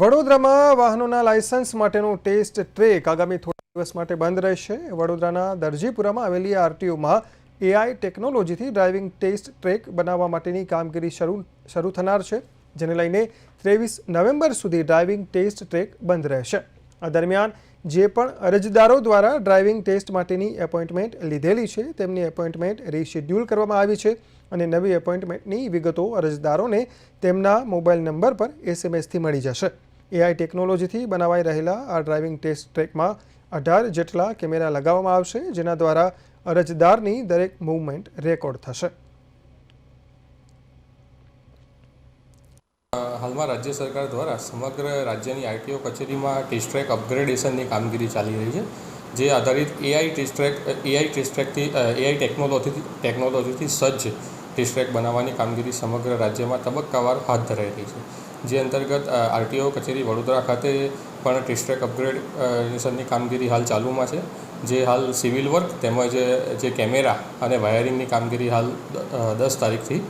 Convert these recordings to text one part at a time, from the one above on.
વડોદરામાં વાહનોના લાયસન્સ માટેનું ટેસ્ટ ટ્રેક આગામી થોડા દિવસ માટે બંધ રહેશે. વડોદરાના દરજીપુરામાં આવેલી આરટીઓમાં એઆઈ ટેકનોલોજીથી ડ્રાઇવિંગ ટેસ્ટ ટ્રેક બનાવવા માટેની કામગીરી શરૂ શરૂ થનાર છે, જેને લઈને ત્રેવીસ નવેમ્બર સુધી ડ્રાઇવિંગ ટેસ્ટ ટ્રેક બંધ રહેશે. આ દરમિયાન જે પણ અરજદારો દ્વારા ડ્રાઇવિંગ ટેસ્ટ માટેની એપોઇન્ટમેન્ટ લીધેલી છે, તેમની એપોઇન્ટમેન્ટ રીશેડ્યુલ કરવામાં આવી છે અને નવી એપોઇન્ટમેન્ટની વિગતો અરજદારોને તેમના મોબાઈલ નંબર પર એસએમએસથી મળી જશે. એઆઈ ટેકનોલોજીથી બનાવાઈ રહેલા આ ડ્રાઇવિંગ ટેસ્ટ ટ્રેકમાં અઢાર જેટલા કેમેરા લગાવવામાં આવશે, જેના દ્વારા અરજદારની દરેક મૂવમેન્ટ રેકોર્ડ થશે. હાલમાં રાજ્ય સરકાર દ્વારા સમગ્ર રાજ્યની આરટીઓ કચેરીમાં ટેસ્ટ ટ્રેક અપગ્રેડેશનની કામગીરી ચાલી રહી છે, જે આધારિત AI test track AI test ટ્રેકથી AI ટેકનોલોજીથી ટેકનોલોજીથી સજ્જ ટેસ્ટ ટ્રેક બનાવવાની કામગીરી સમગ્ર રાજ્યમાં તબક્કાવાર હાથ રહી છે. જે અંતર્ગત આરટીઓ કચેરી વડોદરા ખાતે પણ ટેસ્ટ્રેક અપગ્રેડેશનની કામગીરી હાલ ચાલુમાં છે. જે હાલ સિવિલ વર્ક તેમજ, જે કેમેરા અને વાયરિંગની કામગીરી હાલ દસ તારીખથી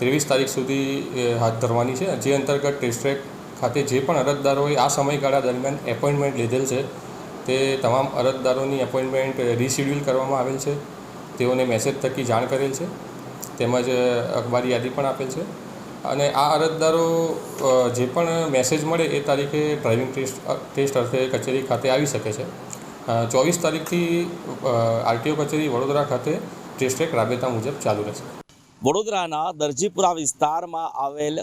ત્રેવીસ તારીખ સુધી હાથ ધરવાની છે. જે અંતર્ગત ટેસ્ટટ્રેક ખાતે જે પણ અરજદારોએ આ સમયગાળા દરમિયાન એપોઇન્ટમેન્ટ લીધેલ છે, તે તમામ અરજદારોની એપોઇન્ટમેન્ટ રિશેડ્યુલ કરવામાં આવેલ છે. તેઓને મેસેજ થકી જાણ કરેલ છે. તેમજ અખબારી યાદી પણ આપેલ છે. અને આ અરજદારો જે પણ મેસેજ મળે એ તારીખે ડ્રાઇવિંગ ટેસ્ટ ટેસ્ટ અર્થે કચેરી ખાતે આવી શકે છે. ચોવીસ તારીખથી આરટીઓ કચેરી વડોદરા ખાતે ટેસ્ટ ટ્રેક રાબેતા મુજબ ચાલુ રહેશે. વડોદરાના દરજીપુરા વિસ્તારમાં આવેલ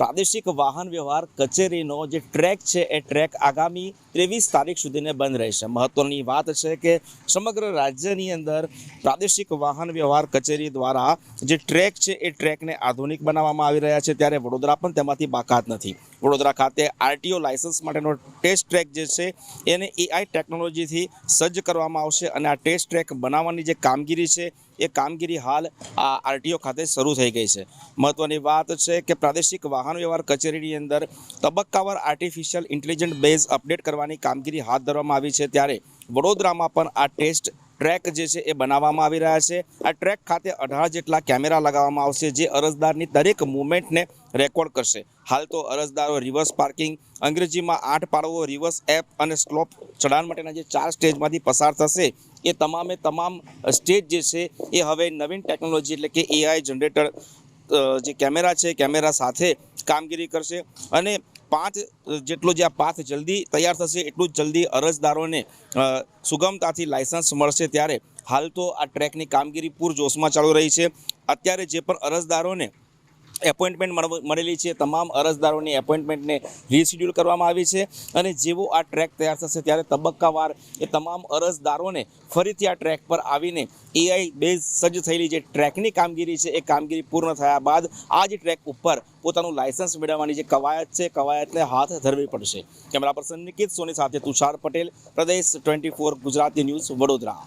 પ્રાદેશિક વાહન વ્યવહાર કચેરીનો જે ટ્રેક છે, એ ટ્રેક આગામી ત્રેવીસ તારીખ સુધીને બંધ રહેશે. મહત્વની વાત છે કે સમગ્ર રાજ્યની અંદર પ્રાદેશિક વાહન વ્યવહાર કચેરી દ્વારા જે ટ્રેક છે, એ ટ્રેકને આધુનિક બનાવવામાં આવી રહ્યા છે. ત્યારે વડોદરા પણ તેમાંથી બાકાત નથી. વડોદરા ખાતે આરટીઓ લાયસન્સ માટેનો ટેસ્ટ ટ્રેક જે છે, એને એઆઈ ટેકનોલોજીથી સજ્જ કરવામાં આવશે અને આ ટેસ્ટ ટ્રેક બનાવવાની જે કામગીરી છે, એ કામગીરી હાલ આ આરટીઓ ખાતે શરૂ થઈ ગઈ છે. મહત્વની વાત છે કે પ્રાદેશિક વાહન વ્યવહાર કચેરીની અંદર તબક્કાવાર આર્ટિફિશિયલ ઇન્ટેલિજન્ટ બેઝ અપડેટ કરવાની કામગીરી હાથ ધરવામાં આવી છે. ત્યારે વડોદરામાં પણ આ ટેસ્ટ ટ્રેક જે છે એ બનાવવામાં આવી રહ્યા છે. આ ટ્રેક ખાતે અઢાર જેટલા કેમેરા લગાવવામાં આવશે જે અરજદારની દરેક મુવમેન્ટને રેકોર્ડ કરશે. હાલ તો અરજદારો રિવર્સ પાર્કિંગ અંગ્રેજીમાં આઠ પાડવો રિવર્સ એપ અને સ્લોપ ચઢાણ માટેના જે ચાર સ્ટેજમાંથી પસાર થશે એ તમામે તમામ સ્ટેજ જે છે એ હવે નવીન ટેકનોલોજી એટલે કે એઆઈ જનરેટર જે કેમેરા છે, કેમેરા સાથે કામગીરી કરશે અને પાંચ જેટલો જે આ પાથ જલ્દી તૈયાર થશે એટલું જ જલ્દી અરજદારોને સુગમતાથી લાયસન્સ મળશે ત્યારે હાલ તો આ ટ્રેકની કામગીરી પૂરજોશમાં ચાલુ રહી છે. અત્યારે જે પણ અરજદારોને એપોઇન્ટમેન્ટ મળેલી છે. તમામ અરજદારોની એપોઇન્ટમેન્ટને રીશેડ્યુલ કરવામાં આવી છે અને જેવો આ ટ્રેક તૈયાર થશે ત્યારે તબક્કાવાર એ તમામ અરજદારોને ફરીથી આ ટ્રેક પર આવીને એઆઈ બેઝ સજ્જ થયેલી જે ટ્રેકની કામગીરી છે એ કામગીરી પૂર્ણ થયા બાદ આ જ ટ્રેક ઉપર પોતાનું લાયસન્સ મેળવવાની જે કવાયત છે, કવાયતને હાથ ધરવી પડશે. કેમેરા પર્સન નિકિત સોની સાથે Tushar Patel, Pradesh twenty four Gujarati news Vadodara.